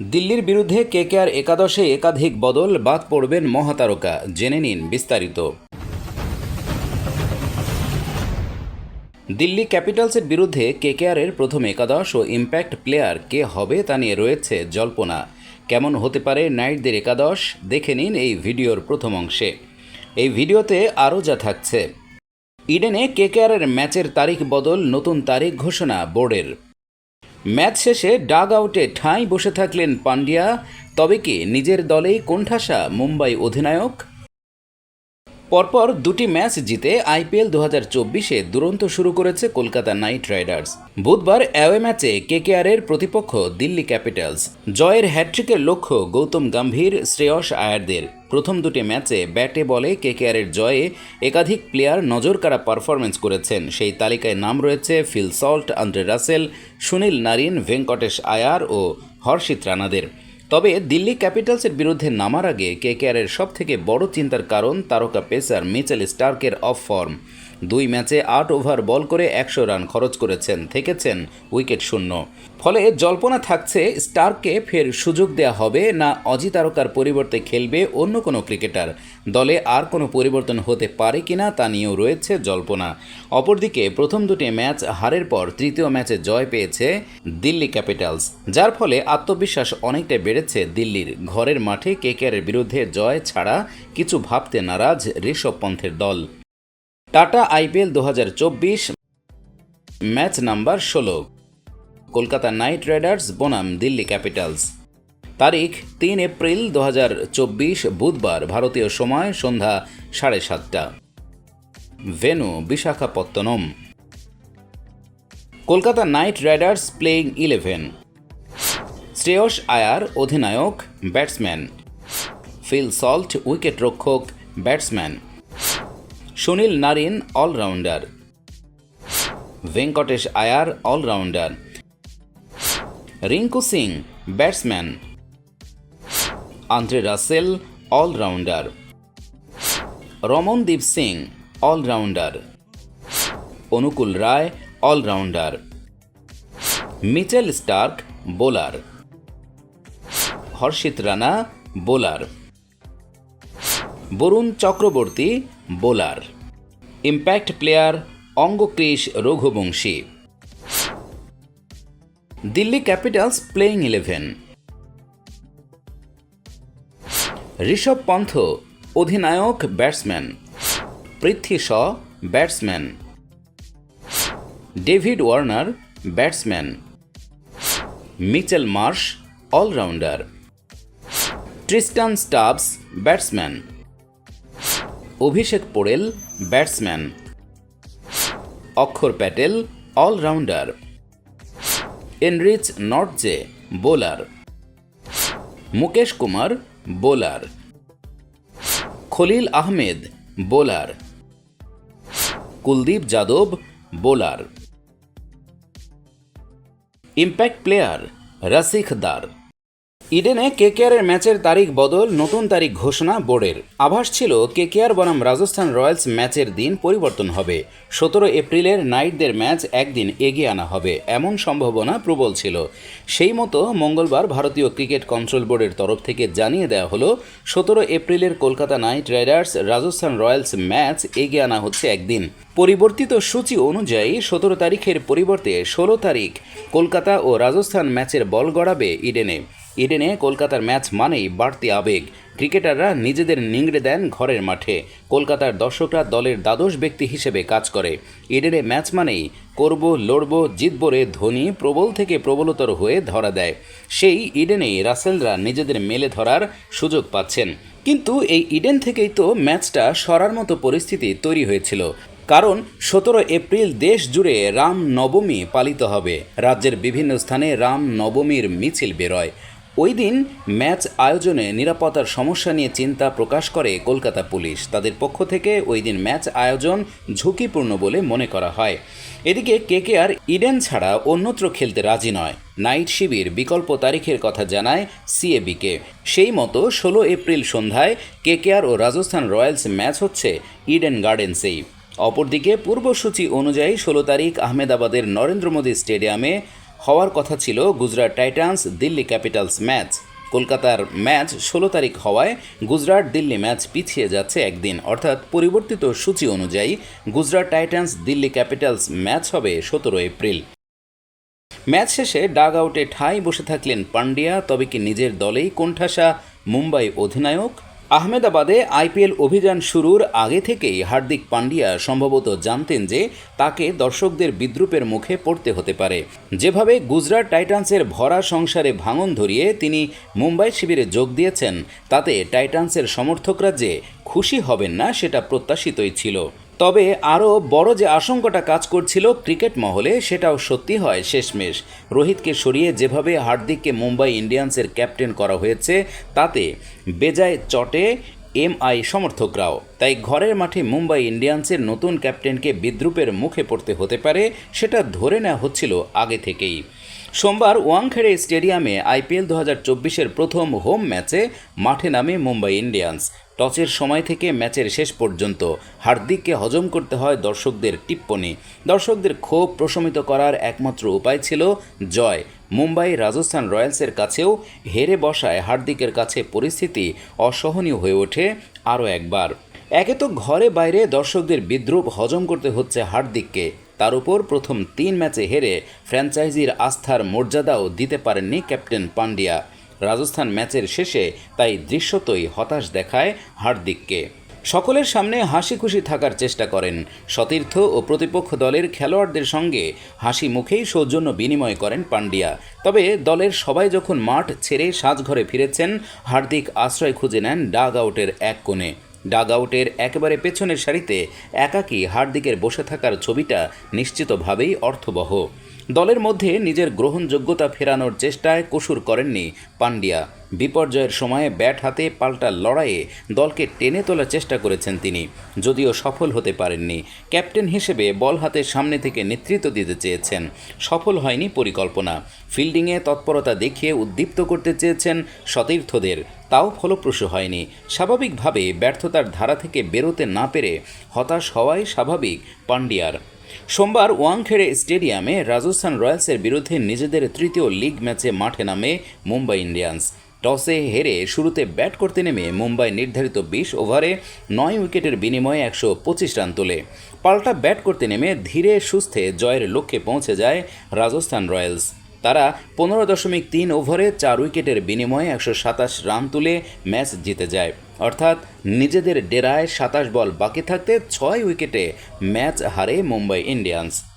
দিল্লির বিরুদ্ধে কেকেআর একাদশে একাধিক বদল, বাদ পড়বেন মহাতারকা। জেনে নিন বিস্তারিত। দিল্লি ক্যাপিটালসের বিরুদ্ধে কেকেআরের প্রথম একাদশ ও ইম্প্যাক্ট প্লেয়ার কে হবে তা নিয়ে রয়েছে জল্পনা। কেমন হতে পারে নাইটদের একাদশ? দেখে নিন এই ভিডিওর প্রথম অংশে। এই ভিডিওতে আরও যা থাকছে। ইডেনে কেকেআরের ম্যাচের তারিখ বদল, নতুন তারিখ ঘোষণা বোর্ডের। ম্যাচ শেষে ডাগ আউটে ঠাঁই বসে থাকলেন পান্ডিয়া তবে কি নিজের দলেই কোণঠাসা মুম্বাই অধিনায়ক? পরপর দুটি ম্যাচ জিতে আইপিএল দু হাজার চব্বিশে দুরন্ত শুরু করেছে কলকাতা নাইট রাইডার্স। বুধবার অ্যাওয়ে ম্যাচে কেকেআরের প্রতিপক্ষ দিল্লি ক্যাপিটালস। জয়ের হ্যাট্রিকের লক্ষ্য গৌতম গম্ভীর, শ্রেয়স আয়ারদের। প্রথম দুটি ম্যাচে ব্যাটে বলে কেকেআরের জয়ে একাধিক প্লেয়ার নজরকাড়া পারফরমেন্স করেছেন। সেই তালিকায় নাম রয়েছে Phil Salt, Andre Russell, Sunil Narine, Venkatesh Iyer ও হর্ষিত রানাদের। তবে দিল্লি ক্যাপিটালসের বিরুদ্ধে নামার আগে কেকেআরের সবথেকে বড় চিন্তার কারণ তারকা পেসার মিচেল স্টার্কের অফ ফর্ম। দুই ম্যাচে আট ওভার বল করে একশো রান খরচ করেছেন, থেকেছেন উইকেট শূন্য। ফলে জল্পনা থাকছে স্টার্ককে ফের সুযোগ দেওয়া হবে না অজি তারকার পরিবর্তে খেলবে অন্য কোনো ক্রিকেটার। দলে আর কোনো পরিবর্তন হতে পারে কিনা তা নিয়েও রয়েছে জল্পনা। অপরদিকে প্রথম দুটি ম্যাচ হারের পর তৃতীয় ম্যাচে জয় পেয়েছে দিল্লি ক্যাপিটালস, যার ফলে আত্মবিশ্বাস অনেকটাই বেড়েছে দিল্লির। ঘরের মাঠে কেকেআরের বিরুদ্ধে জয় ছাড়া কিছু ভাবতে নারাজ ঋষভ পন্থের দল। টাটা আইপিএল দু হাজার চব্বিশ, ম্যাচ নাম্বার ষোলো। কলকাতা নাইট রাইডার্স, বনাম, দিল্লি ক্যাপিটালস। তারিখ তিন এপ্রিল দু হাজার চব্বিশ, বুধবার, ভারতীয় সময়, সন্ধ্যা সাড়ে সাতটা। Venue, Visakhapatnam. Kolkata knight riders playing eleven. Shreyas Iyer, অধিনায়ক, ব্যাটসম্যান। ফিল সল্ট, উইকেট রক্ষক, batsman. Sunil Narine, allrounder. Venkatesh Iyer, allrounder. Rinku Singh, batsman. Andre Russell, allrounder. Ramandeep Singh, allrounder. Anukul Roy, allrounder. Mitchell Starc, bowler. Harshit Rana, bowler. Varun Chakravarthy bowler. Impact player Angkrish Raghuvanshi. Delhi capitals playing eleven. Rishabh Pant, অধিনায়ক, batsman. Prithvi Shaw, batsman. David Warner, batsman. Mitchell Marsh, allrounder. Tristan Stubbs, batsman. Abhishek Porel batsman. Axar Patel, allrounder. Anrich Nortje bowler. Mukesh Kumar, bowler. Khaleel Ahmed, bowler. Kuldeep Yadav, bowler. Impact player Rasikh Dar ইডেনে কেকেআরের ম্যাচের তারিখ বদল, নতুন তারিখ ঘোষণা বোর্ডের। আভাস ছিল কেকেআর বনাম রাজস্থান রয়্যালস ম্যাচের দিন পরিবর্তন হবে। সতেরো এপ্রিলের নাইটদের ম্যাচ একদিন এগিয়ে আনা হবে, এমন সম্ভাবনা প্রবল ছিল। সেই মতো মঙ্গলবার ভারতীয় ক্রিকেট কন্ট্রোল বোর্ডের তরফ থেকে জানিয়ে দেওয়া হলো, সতেরো এপ্রিলের Kolkata Knight Riders Rajasthan Royals match এগিয়ে আনা হচ্ছে একদিন। পরিবর্তিত সূচি অনুযায়ী সতেরো তারিখের পরিবর্তে ষোলো তারিখ কলকাতা ও রাজস্থান ম্যাচের বল গড়াবে ইডেনে। ইডেনে কলকাতার ম্যাচ মানেই বাড়তি আবেগ। ক্রিকেটাররা নিজেদের নিংড়ে দেন ঘরের মাঠে। কলকাতার দর্শকরা দলের দ্বাদশ ব্যক্তি হিসেবে কাজ করে। ইডেনে ম্যাচ মানেই করব, লড়ব, জিতব রে ধোনি প্রবল থেকে প্রবলতর হয়ে ধরা দেয়। সেই ইডেনেই রাসেলরা নিজেদের মেলে ধরার সুযোগ পাচ্ছেন। কিন্তু এই ইডেন থেকেই তো ম্যাচটা সরার মতো পরিস্থিতি তৈরি হয়েছিল। কারণ সতেরো এপ্রিল দেশ জুড়ে রাম নবমী পালিত হবে। রাজ্যের বিভিন্ন স্থানে রাম নবমীর মিছিল বেরোয়। ওই দিন ম্যাচ আয়োজনে নিরাপত্তার সমস্যা নিয়ে চিন্তা প্রকাশ করে কলকাতা পুলিশ। তাদের পক্ষ থেকে ওই দিন ম্যাচ আয়োজন ঝুঁকিপূর্ণ বলে মনে করা হয়। এদিকে কেকেআর ইডেন ছাড়া অন্যত্র খেলতে রাজি নয়। নাইট শিবির বিকল্প তারিখের কথা জানায় সিএবিকে। সেই মতো ষোলো এপ্রিল সন্ধ্যায় কেকেআর ও রাজস্থান রয়্যালস ম্যাচ হচ্ছে ইডেন গার্ডেন্সেই। অপরদিকে পূর্বসূচি অনুযায়ী ষোলো তারিখ আহমেদাবাদের নরেন্দ্র মোদী স্টেডিয়ামে হওয়ার কথা ছিল Gujarat Titans Delhi Capitals match. কলকাতার ম্যাচ ষোলো তারিখ হওয়ায় গুজরাট দিল্লি ম্যাচ পিছিয়ে যাচ্ছে একদিন। অর্থাৎ পরিবর্তিত সূচি অনুযায়ী Gujarat Titans Delhi Capitals match হবে সতেরো এপ্রিল। ম্যাচ শেষে ডাগ আউটে ঠাঁই বসে থাকলেন পান্ডিয়া, তবে কি নিজের দলেই কোণঠাসা মুম্বাই অধিনায়ক? আহমেদাবাদে আইপিএল অভিযান শুরুর আগে থেকেই হার্দিক পান্ডিয়া সম্ভবত জানতেন যে তাকে দর্শকদের বিদ্রুপের মুখে পড়তে হতে পারে। যেভাবে গুজরাট টাইটান্সের ভরা সংসারে ভাঙন ধরিয়ে তিনি মুম্বাই শিবিরে যোগ দিয়েছেন, তাতে টাইটান্সের সমর্থকরা যে খুশি হবেন না সেটা প্রত্যাশিতই ছিল। তবে আরও বড় যে আশঙ্কাটা কাজ করছিল ক্রিকেট মহলে, সেটাও সত্যি হয় শেষমেশ। রোহিতকে সরিয়ে যেভাবে হার্দিককে মুম্বাই ইন্ডিয়ান্সের ক্যাপ্টেন করা হয়েছে, তাতে বেজায় চটে এমআই সমর্থকরাও। তাই ঘরের মাঠে মুম্বাই ইন্ডিয়ান্সের নতুন ক্যাপ্টেনকে বিদ্রুপের মুখে পড়তে হতে পারে, সেটা ধরে নেওয়া হচ্ছিল আগে থেকেই। সোমবার ওয়াংখেড়ে স্টেডিয়ামে আইপিএল দু হাজার প্রথম হোম ম্যাচে মাঠে নামে মুম্বাই ইন্ডিয়ান্স। টসের সময় থেকে ম্যাচের শেষ পর্যন্ত হার্দিককে হজম করতে হয় দর্শকদের টিপ্পনি। দর্শকদের ক্ষোভ প্রশমিত করার একমাত্র উপায় ছিল জয়। মুম্বাই রাজস্থান রয়্যালসের কাছেও হেরে বসায় হার্দিকের কাছে পরিস্থিতি অসহনীয় হয়ে ওঠে আরও একবার। একে তো ঘরে বাইরে দর্শকদের বিদ্রুপ হজম করতে হচ্ছে হার্দিককে। তার উপর প্রথম তিন ম্যাচে হেরে ফ্র্যাঞ্চাইজির আস্থার মর্যাদাও দিতে পারেননি ক্যাপ্টেন পান্ডিয়া রাজস্থান ম্যাচের শেষে তাই দৃশ্যতই হতাশ দেখায় হার্দিককে। সকলের সামনে হাসি খুশি থাকার চেষ্টা করেন। সতীর্থ ও প্রতিপক্ষ দলের খেলোয়াড়দের সঙ্গে হাসি মুখেই সৌজন্য বিনিময় করেন পান্ডিয়া। তবে দলের সবাই যখন মাঠ ছেড়ে সাজঘরে ফিরেছেন, হার্দিক আশ্রয় খুঁজে নেন ডাগ আউটের এক কোণে। ডাগ আউটের একেবারে পেছনের সারিতে একাকী হার্দিকের বসে থাকার ছবিটা নিশ্চিতভাবেই অর্থবহ। দলের মধ্যে নিজের গ্রহণযোগ্যতা ফেরানোর চেষ্টায় কসুর করেননি পান্ডিয়া। বিপর্যয়ের সময়ে ব্যাট হাতে পাল্টা লড়াইয়ে দলকে টেনে তোলার চেষ্টা করেছেন তিনি, যদিও সফল হতে পারেননি। ক্যাপ্টেন হিসেবে বল হাতে সামনে থেকে নেতৃত্ব দিতে চেয়েছেন। সফল হয়নি পরিকল্পনা। ফিল্ডিংয়ে তৎপরতা দেখিয়ে উদ্দীপ্ত করতে চেয়েছেন সতীর্থদের। তাও ফলপ্রসূ হয়নি। স্বাভাবিকভাবে ব্যর্থতার ধারা থেকে বেরোতে না পেরে হতাশ হওয়াই স্বাভাবিক পান্ডিয়ার। সোমবার ওয়াংখেড়ে স্টেডিয়ামে রাজস্থান রয়্যালসের বিরুদ্ধে নিজেদের তৃতীয় লিগ ম্যাচে মাঠে নামে মুম্বাই ইন্ডিয়ান্স। টসে হেরে শুরুতে ব্যাট করতে নেমে মুম্বাই নির্ধারিত বিশ ওভারে নয় উইকেটের বিনিময়ে একশো পঁচিশ রান তোলে। পাল্টা ব্যাট করতে নেমে ধীরে সুস্থে জয়ের লক্ষ্যে পৌঁছে যায় রাজস্থান রয়্যালস। তারা পনেরো দশমিক তিন ওভারে চার উইকেটের বিনিময়ে একশো সাতাশ রান তুলে ম্যাচ জিতে যায়। অর্থাৎ নিজেদের ডেরায় সাতাশ বল বাকি থাকতে ছয় উইকেটে ম্যাচ হারে মুম্বাই ইন্ডিয়ান্স।